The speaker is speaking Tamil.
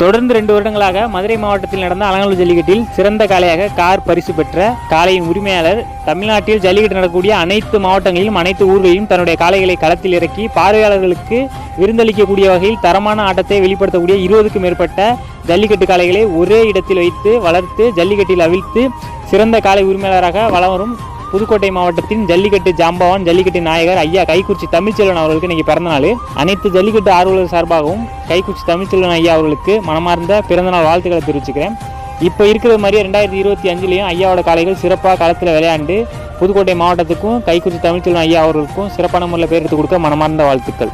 தொடர்ந்து ரெண்டு வருடங்களாக மதுரை மாவட்டத்தில் நடந்த அலங்கநல்லூர் ஜல்லிக்கட்டில் சிறந்த காளையாக கார் பரிசு பெற்ற காளையின் உரிமையாளர் தமிழ்நாட்டில் ஜல்லிக்கட்டு நடக்கக்கூடிய அனைத்து மாவட்டங்களிலும் அனைத்து ஊர்களிலும் தன்னுடைய காளைகளை களத்தில் இறக்கி பார்வையாளர்களுக்கு விருந்தளிக்கக்கூடிய வகையில் தரமான ஆட்டத்தை வெளிப்படுத்தக்கூடிய இருபதுக்கும் மேற்பட்ட ஜல்லிக்கட்டு காளைகளை ஒரே இடத்தில் வைத்து வளர்த்து ஜல்லிக்கட்டில் அவிழ்த்து சிறந்த காளை உரிமையாளராக வளம் வரும் புதுக்கோட்டை மாவட்டத்தின் ஜல்லிக்கட்டு ஜாம்பவான் ஜல்லிக்கட்டு நாயகர் ஐயா கைக்குச்சி தமிழ்ச்செல்வன் அவர்களுக்கு இன்னைக்கு பிறந்த நாள். அனைத்து ஜல்லிக்கட்டு ஆர்வலர் சார்பாகவும் கைக்குச்சி தமிழ்ச்செல்வன் ஐயா அவர்களுக்கு மனமார்ந்த பிறந்தநாள் வாழ்த்துக்களை தெரிவிச்சுக்கிறேன். இப்போ இருக்கிற மாதிரி ரெண்டாயிரத்தி இருபத்தி அஞ்சுலேயும் ஐயாவோட காளைகள் சிறப்பாக களத்தில் விளையாண்டு புதுக்கோட்டை மாவட்டத்துக்கும் கைக்குச்சி தமிழ்ச்செல்வன் ஐயா அவர்களுக்கும் சிறப்பான முறையில் பேர் எடுத்து கொடுக்க மனமார்ந்த வாழ்த்துக்கள்.